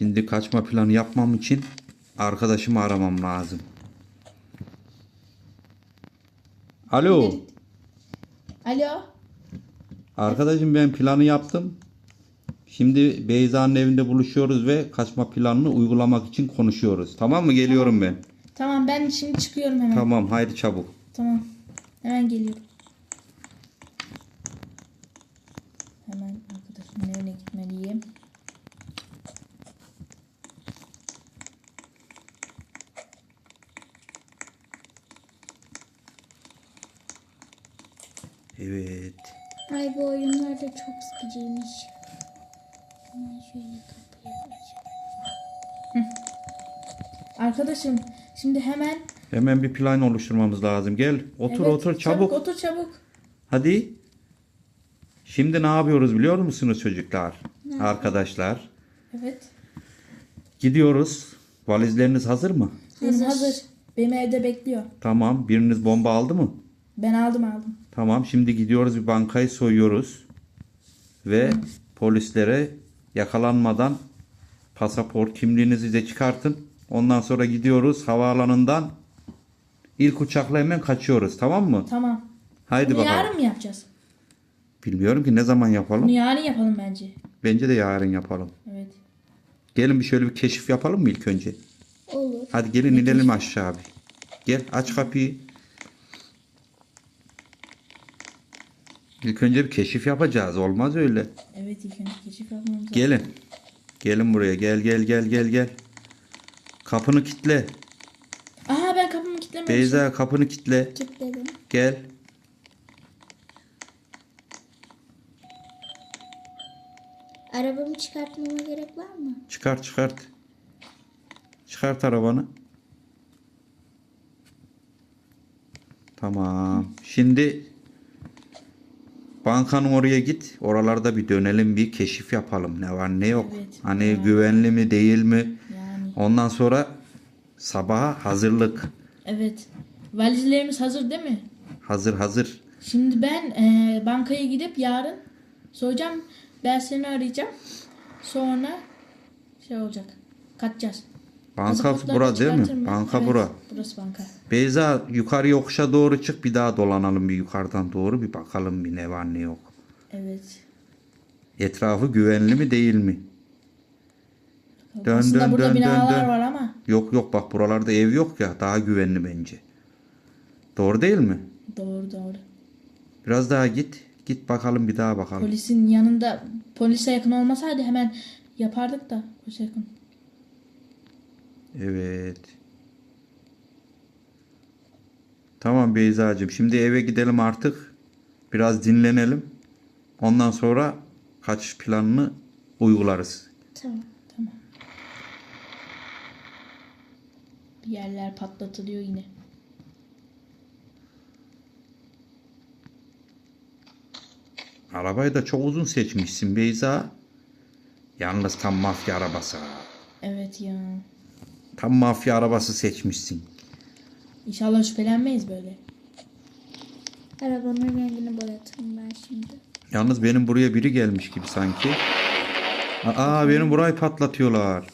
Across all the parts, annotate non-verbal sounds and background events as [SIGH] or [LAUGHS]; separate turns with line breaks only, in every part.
Şimdi kaçma planı yapmam için arkadaşımı aramam lazım. Alo.
Alo.
Arkadaşım ben planı yaptım. Şimdi Beyza'nın evinde buluşuyoruz ve kaçma planını uygulamak için konuşuyoruz. Tamam mı? Geliyorum ben.
Tamam ben şimdi çıkıyorum hemen.
Tamam haydi çabuk.
Tamam. Hemen geliyorum. Hemen arkadaşımın evine gitmeliyim.
Evet.
Ay bu oyunlar da çok sıkıcıymış. Hemen şöyle kapıyı açayım.
Arkadaşım şimdi hemen
Hemen bir plan oluşturmamız lazım. Gel otur
Evet,
otur çabuk.
Otur çabuk.
Hadi. Şimdi ne yapıyoruz biliyor musunuz çocuklar? Arkadaşlar.
Evet.
Gidiyoruz. Valizleriniz hazır mı?
Benim hazır. Benim evde bekliyor.
Tamam. Biriniz bomba aldı mı?
Ben aldım aldım.
Tamam. Şimdi gidiyoruz bir bankayı soyuyoruz. Ve polislere yakalanmadan pasaport kimliğinizi de çıkartın. Ondan sonra gidiyoruz havaalanından ilk uçakla hemen kaçıyoruz. Tamam mı?
Tamam.
Haydi
Bunu
bakalım.
yarın mı yapacağız?
Bilmiyorum ki ne zaman yapalım.
Bunu yarın yapalım bence.
Bence de yarın yapalım.
Evet.
Gelin bir şöyle bir keşif yapalım mı ilk önce?
Olur.
Hadi gelin inelim aşağı bir. Gel aç kapıyı. İlk önce bir keşif yapacağız. Olmaz öyle.
Evet ilk önce keşif yapmamız lazım.
Gelin. Gelin buraya. Gel gel gel gel gel. Kapını kitle.
Aha ben kapımı kilitlememişim.
Beyza kapını kitle.
Kilitledim.
Gel.
Arabamı çıkartmama gerek var mı?
Çıkart çıkart. Çıkart arabanı. Tamam. Şimdi bankanın oraya git. Oralarda bir dönelim bir keşif yapalım. Ne var ne yok.
Evet,
hani
ya.
güvenli mi değil mi?
Yani
Ondan sonra sabaha hazırlık.
evet. Valizlerimiz hazır değil mi?
Hazır hazır.
Şimdi ben eee, bankaya gidip yarın soracağım. Ben seni arayacağım. Sonra şey olacak. Kaçacağız.
Banka
Pasaportları
bura değil mi? Banka
Evet,
bura.
Burası banka.
Beyza yukarı yokuşa doğru çık bir daha dolanalım bir yukarıdan doğru bir bakalım bir ne var ne yok.
Evet.
Etrafı güvenli mi değil mi? Dön,
Aslında
dön,
burada
dön, dön,
binalar
dön.
var ama.
Yok yok bak buralarda ev yok ya daha güvenli bence. Doğru değil mi?
Doğru doğru.
Biraz daha git. Git bakalım bir daha bakalım.
Polisin yanında polise yakın olmasaydı hemen yapardık da polise yakın.
Evet. Tamam Beyza'cığım şimdi eve gidelim artık. Biraz dinlenelim. Ondan sonra kaçış planını uygularız.
Tamam.
Tamam. Bir yerler patlatılıyor yine.
Arabayı da çok uzun seçmişsin Beyza. Yalnız tam mafya arabası.
Evet ya.
Tam mafya arabası seçmişsin.
İnşallah şüphelenmeyiz böyle.
Arabanın rengini boyatırım ben şimdi.
Yalnız benim buraya biri gelmiş gibi sanki. Aa benim burayı patlatıyorlar.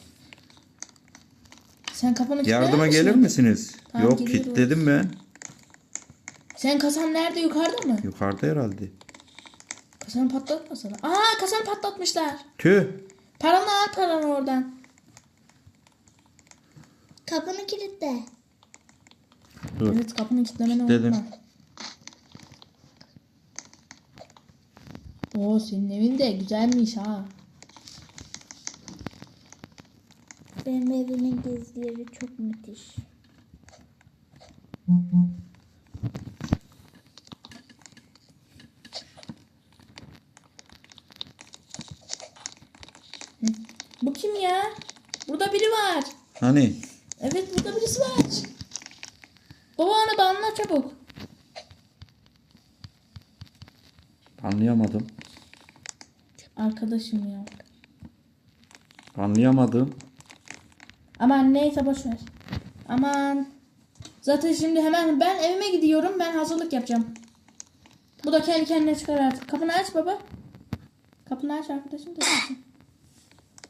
Sen kapını kilitler
Yardıma gelir misiniz?
Tamam,
Yok
geliyoruz.
kilitledim ben.
Sen kasan nerede yukarıda mı?
Yukarıda herhalde.
Kasanı patlatmasana. Aa kasanı patlatmışlar.
Tüh.
Paranı al paranı oradan.
Kapını kilitle.
Dur.
Evet kapını kilitlemeni
Kilitledim.
unutma. Oo senin evin de güzelmiş ha.
Benim evimin gezileri çok müthiş.
Bu kim ya? Burada biri var.
Hani?
Evet burada birisi var. Baba onu da anla çabuk.
Anlayamadım.
Arkadaşım ya.
Anlayamadım.
Aman neyse boş ver. Aman. Zaten şimdi hemen ben evime gidiyorum. Ben hazırlık yapacağım. Bu da kendi kendine çıkar artık. Kapını aç baba. Kapını aç arkadaşım da.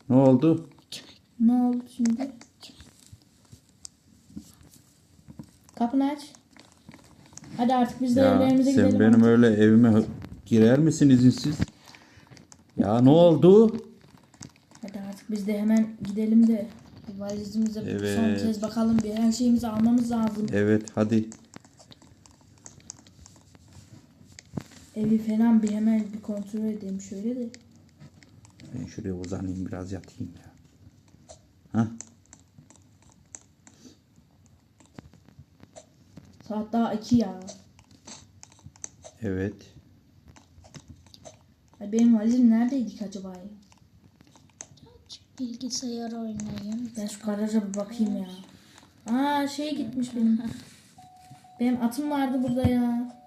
Ne oldu?
Ne oldu şimdi? Kapını aç. Hadi artık biz de
Ya
evlerimize
sen
gidelim.
benim öyle evime girer misin izinsiz? Ya ne oldu?
Hadi artık biz de hemen gidelim de bir valizimize son
Evet.
kez bakalım bir her şeyimizi almamız lazım.
Evet hadi.
Evi falan bir hemen bir kontrol edeyim şöyle de.
Ben şuraya uzanayım biraz yatayım ya. Hah.
Saat daha 2 ya.
Evet.
Ay benim valizim neredeydi ki acaba ya?
Bilgisayar oynayayım.
Ben şu garaja bir bakayım ya. Aa şey gitmiş benim. [LAUGHS] Benim atım vardı burada ya.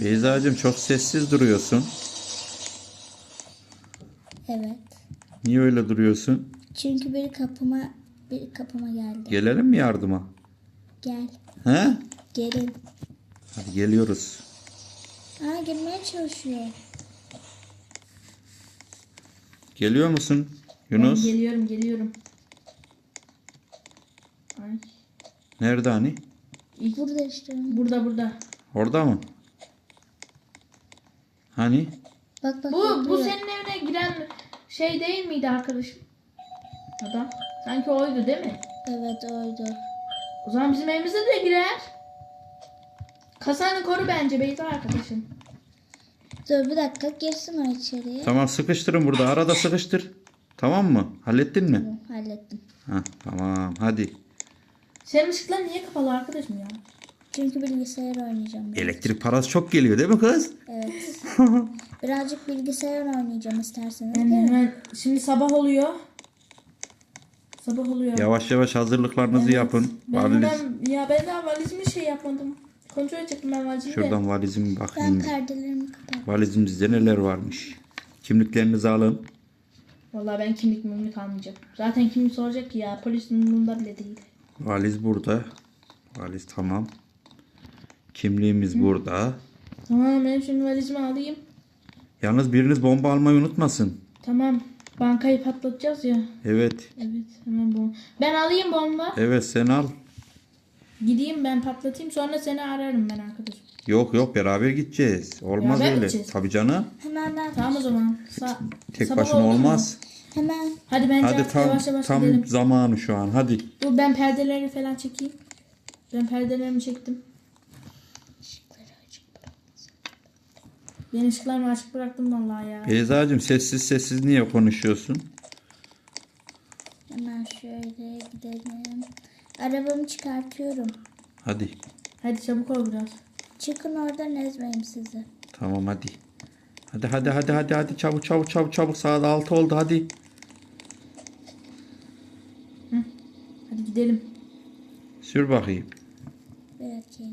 Beyza'cığım çok sessiz duruyorsun.
Evet.
Niye öyle duruyorsun?
Çünkü biri kapıma bir kapıma geldi.
Gelelim mi yardıma?
Gel.
He?
Gelin.
Hadi geliyoruz.
Aa girmeye çalışıyor.
Geliyor musun
Ben
Yunus?
geliyorum geliyorum. Ay.
Nerede hani?
İlk
Burada işte.
burada burada.
Orada mı? Hani?
Bak bak.
Bu bu senin evine giren şey değil miydi arkadaşım? Adam. Sanki oydu değil mi?
Evet oydu.
O zaman bizim evimize de girer. Kasanı koru bence Beyza arkadaşım.
Dur bir dakika girsin o içeriye.
Tamam sıkıştırın burada. Arada sıkıştır. Tamam mı? Hallettin mi?
Tamam, hallettim.
Hah, tamam hadi.
Senin ışıklar niye kapalı arkadaşım ya?
Çünkü bilgisayar oynayacağım. ben.
Elektrik parası çok geliyor değil mi kız?
Evet. [LAUGHS] Birazcık bilgisayar oynayacağım isterseniz. Mi?
hemen şimdi sabah oluyor. Sabah oluyor.
Yavaş yavaş hazırlıklarınızı yapın.
Ben
Valiz,
hemen, ya ben daha valizimi şey yapmadım. Kontrol edecektim ben valizimi de.
şuradan valizimi
Ben
bakayım.
perdelerimi kapattım.
Valizimizde neler varmış. Kimliklerinizi alın.
Vallahi ben kimlik mimlik almayacağım. Zaten kim soracak ki ya polis umurunda bile değil.
Valiz burada. Valiz tamam. Kimliğimiz burada.
Tamam ben şimdi valizimi alayım.
Yalnız biriniz bomba almayı unutmasın.
Tamam bankayı patlatacağız ya.
Evet.
Evet hemen bu. Ben alayım bomba.
Evet sen al.
Gideyim ben patlatayım sonra seni ararım ben arkadaşım.
Yok yok beraber gideceğiz. Olmaz
Beraber
öyle.
gideceğiz.
Tabii canım.
Hemen ben.
Tamam o zaman. Sa-
Tek
sabah
başına
oldu mu?
olmaz.
Hemen.
Hadi bence
Hadi
artık
tam
yavaş yavaş
tam
gidelim.
zamanı şu an. Hadi.
Dur ben perdeleri falan çekeyim. Ben perdelerimi çektim. Ben ışıklarımı açık bıraktım vallahi ya.
Beyza'cığım sessiz sessiz niye konuşuyorsun?
Hemen şöyle gidelim. Arabamı çıkartıyorum.
Hadi.
Hadi çabuk ol biraz.
Çıkın oradan ezmeyeyim sizi.
Tamam hadi. Hadi hadi hadi hadi hadi çabuk çabuk çabuk çabuk saat 6 oldu hadi.
Hadi gidelim.
Sür bakayım.
Belki.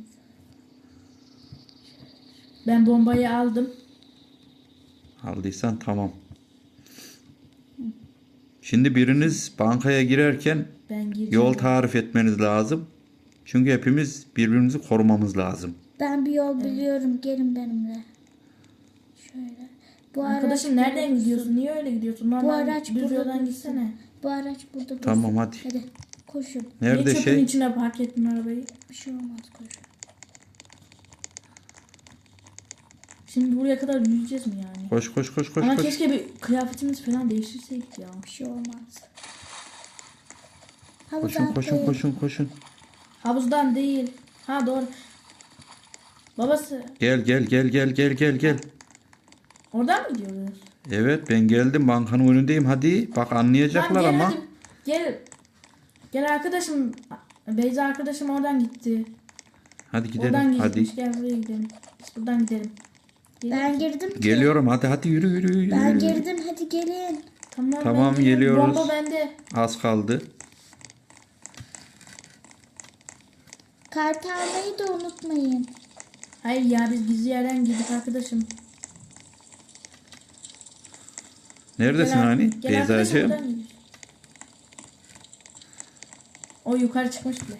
Ben bombayı aldım.
Aldıysan tamam. Şimdi biriniz bankaya girerken
Ben gireceğim.
yol tarif etmeniz lazım. Çünkü hepimiz birbirimizi korumamız lazım.
Ben bir yol biliyorum. Gelin benimle. Şöyle. Bu
Arkadaşım
araç
nereden
burada
gidiyorsun? Niye öyle gidiyorsun?
Bu
Normal
araç
düz
burada
yoldan
dursun.
gitsene.
Bu araç burada dursun.
Tamam, hadi.
Hadi koşun.
Nerede
Niye çöpün
şey?
içine park ettin arabayı?
Bir şey olmaz koşun.
Şimdi buraya kadar yürüyeceğiz mi yani?
Koş koş koş koş
Ama
koş.
keşke bir kıyafetimiz falan değiştirseydik ya.
Bir şey olmaz.
Koşun
Havuza
koşun
atlayın.
koşun koşun.
Havuzdan değil. Ha doğru. Babası
Gel gel gel gel gel gel gel.
oradan mı gidiyoruz?
Evet ben geldim bankanın önündeyim hadi. Bak anlayacaklar
gel
ama.
hadi. Gel. Gel arkadaşım. Beyza arkadaşım oradan gitti.
Hadi gidelim
oradan
hadi.
Gel buraya gidelim. Biz buradan gidelim.
Ben girdim ki.
Geliyorum hadi hadi yürü yürü yürü.
Ben girdim hadi gelin.
Tamam,
Tamam,
ben
geliyoruz.
Bomba bende.
Az kaldı.
Kart almayı da unutmayın.
Hayır ya biz gizli yerden girdik arkadaşım.
Neredesin
Gel,
hani?
gel arkadaşım
Beyza'cığım.
buradan. O yukarı çıkmış bile.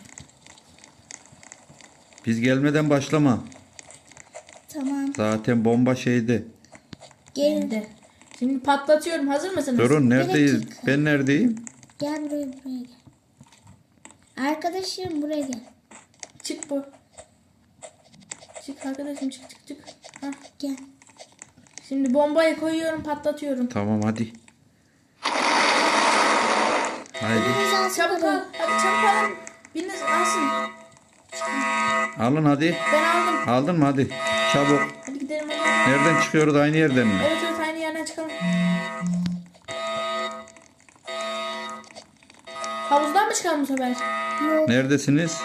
Biz gelmeden başlama.
Tamam.
Zaten bomba şeydi.
Gelin.
Şimdi. Patlatıyorum. Hazır mısınız?
Durun neredeyiz?
dakika.
Ben neredeyim?
Gel buraya buraya gel. Arkadaşım buraya gel.
Çık bu. Çık arkadaşım çık çık çık. Hah.
Gel.
Şimdi bombayı koyuyorum patlatıyorum.
Tamam hadi. Haydi.
Çabuk al. Hadi çabuk alın. Biriniz alsın.
Alın hadi.
Ben aldım.
Aldın mı hadi. Çabuk.
Hadi gidelim zaman.
Nereden çıkıyoruz aynı yerden mi?
Evet evet aynı yerden çıkalım. Havuzdan mı çıkalım bu sefer?
Yok.
Neredesiniz?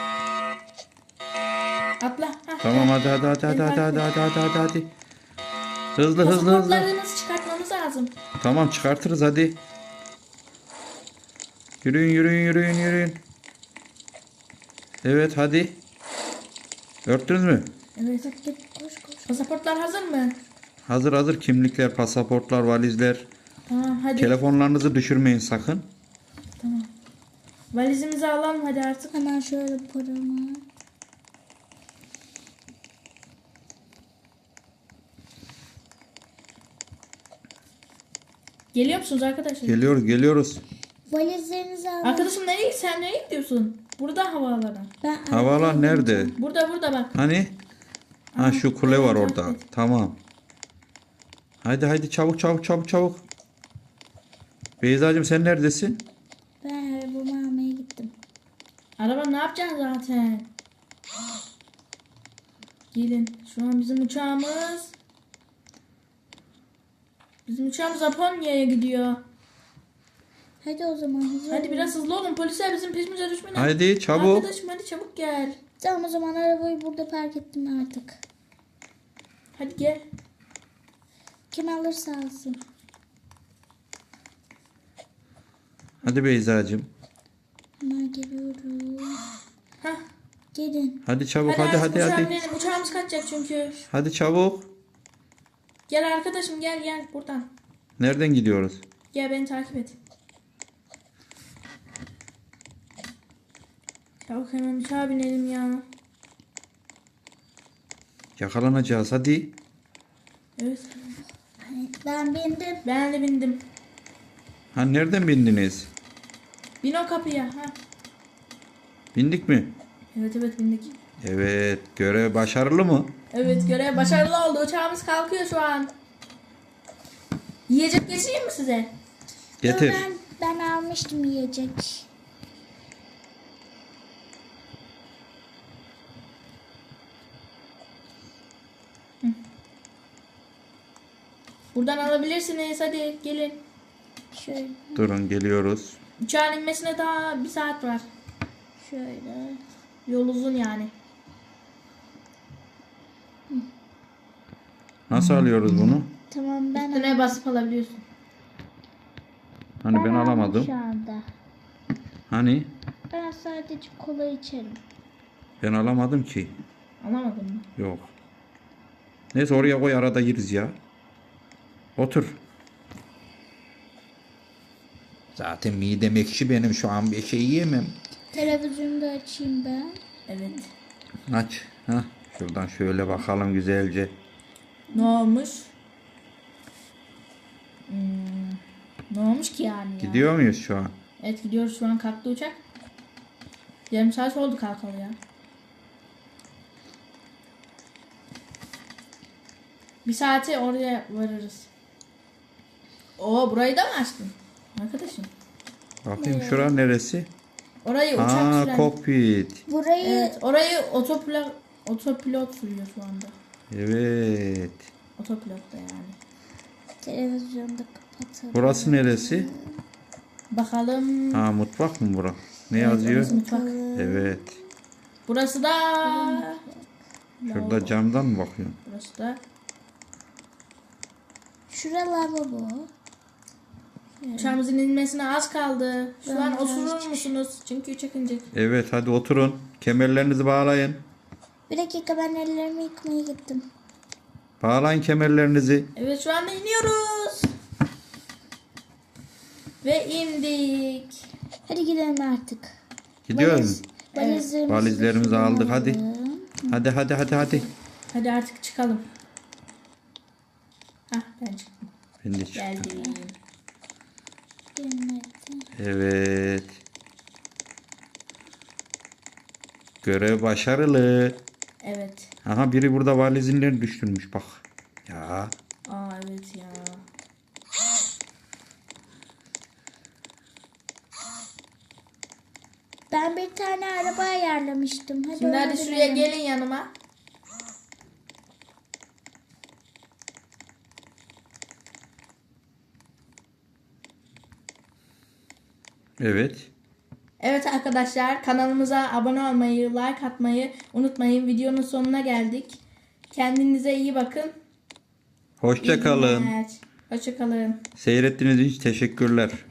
Atla. Hah.
Tamam hadi hadi hadi hadi hadi hadi hadi hadi hadi hadi. Hızlı hızlı hızlı.
Pasaportlarınızı çıkartmamız lazım.
Tamam çıkartırız hadi. Yürüyün yürüyün yürüyün yürüyün. Evet hadi. Örttünüz mü?
Evet.
Git koş koş.
Pasaportlar hazır mı?
Hazır hazır kimlikler, pasaportlar, valizler.
Tamam hadi.
Telefonlarınızı düşürmeyin sakın.
Valizimizi alalım hadi artık.
Hemen şöyle paramı.
Geliyor musunuz arkadaşlar?
Geliyoruz geliyoruz.
Valizlerinizi alın.
Arkadaşım nereye sen nereye gidiyorsun? Burada havaalanı.
Ben
Havalar nerede?
Burada burada bak.
Hani? Ha şu kule var orada. Tamam. Haydi haydi çabuk çabuk çabuk çabuk. Beyza'cığım sen neredesin?
ben arabamı almaya gittim.
Araba ne yapacaksın zaten? Gelin. Şu an bizim uçağımız Bizim uçağımız Japonya'ya gidiyor.
Hadi o zaman hızlı
Hadi
olun.
biraz hızlı olun. Polisler bizim peşimize düşmeyin.
Haydi çabuk.
Arkadaşım hadi çabuk gel.
Tamam o zaman arabayı burada park ettim artık.
Hadi gel.
Kim alırsa alsın.
Hadi Beyza'cığım.
Hemen geliyorum.
Hah.
Gelin.
Hadi çabuk
Hadi,
hadi hadi hadi.
binelim. Uçağımız kaçacak çünkü.
Hadi çabuk.
Gel arkadaşım gel gel buradan.
Nereden gidiyoruz?
Gel beni takip et. Çabuk hemen uçağa binelim ya.
Yakalanacağız hadi.
Evet.
Ben bindim.
Ben de bindim.
Ha nereden bindiniz?
Bin o kapıya. Ha.
Bindik mi?
Evet evet bindik.
Evet. Görev başarılı mı?
Evet görev başarılı oldu. Uçağımız kalkıyor şu an. Yiyecek getireyim mi size?
Getir.
Ben, ben almıştım yiyecek.
Buradan alabilirsiniz. Hadi gelin.
Şöyle.
Durun geliyoruz.
Uçağın inmesine daha bir saat var.
Şöyle.
Yol uzun yani.
Nasıl alıyoruz bunu?
Tamam ben
Üstüne basıp alabiliyorsun.
Hani ben
aldım
alamadım.
Şu anda.
Hani?
Ben sadece kola içerim.
Ben alamadım ki.
Anlamadım mı?
Yok. Neyse oraya koy arada yeriz ya. Otur. Zaten midem ekşi benim şu an bir şey yiyemem.
Televizyonu da açayım ben.
Evet.
Aç. Ha. Şuradan şöyle bakalım güzelce.
Ne olmuş? Hmm, ne olmuş ki yani ya?
Gidiyor muyuz şu an?
Evet gidiyoruz şu an kalktı uçak. Yarım saat oldu kalkalı ya. Bir saate oraya varırız. Oo burayı da mı açtın? Arkadaşım.
Bakayım şura neresi?
Orayı uçak
Aa
süren.
kokpit.
Burayı
Evet orayı otopilot, otopilot sürüyor şu anda.
Evet.
Otopilotta yani.
televizyonu da kapatalım.
Burası neresi?
Bakalım.
Ha mutfak mı bura? Ne
Evet,
yazıyor?
mutfak.
Evet.
Burası da
Şurada camdan mı bakıyorsun?
burası da
Şura lavabo.
Uçağımızın inmesine az kaldı. Şu
Ben
an oturur musunuz? Çünkü uçak inecek.
Evet hadi oturun. Kemerlerinizi bağlayın.
Bir dakika ben ellerimi yıkamaya gittim.
Bağlayın kemerlerinizi.
Evet şu anda iniyoruz. Ve indik.
Hadi gidelim artık.
Gidiyoruz.
Valizlerimizi,
Valizlerimizi
şuradan
aldık, hadi. Hadi hadi hadi hadi.
Hadi artık çıkalım. Hah ben çıktım.
Ben de çıktım.
Geldim.
Evet. Görev başarılı.
Evet.
Aha biri burada valizinleri düşürmüş bak. Ya.
Aa evet ya.
Ben bir tane araba ayarlamıştım. Hadi
Şimdi hadi şuraya gelin yanıma.
Evet.
Evet arkadaşlar kanalımıza abone olmayı, like atmayı unutmayın. Videonun sonuna geldik. Kendinize iyi bakın.
Hoşça kalın.
Hoşça kalın.
Seyrettiğiniz için teşekkürler.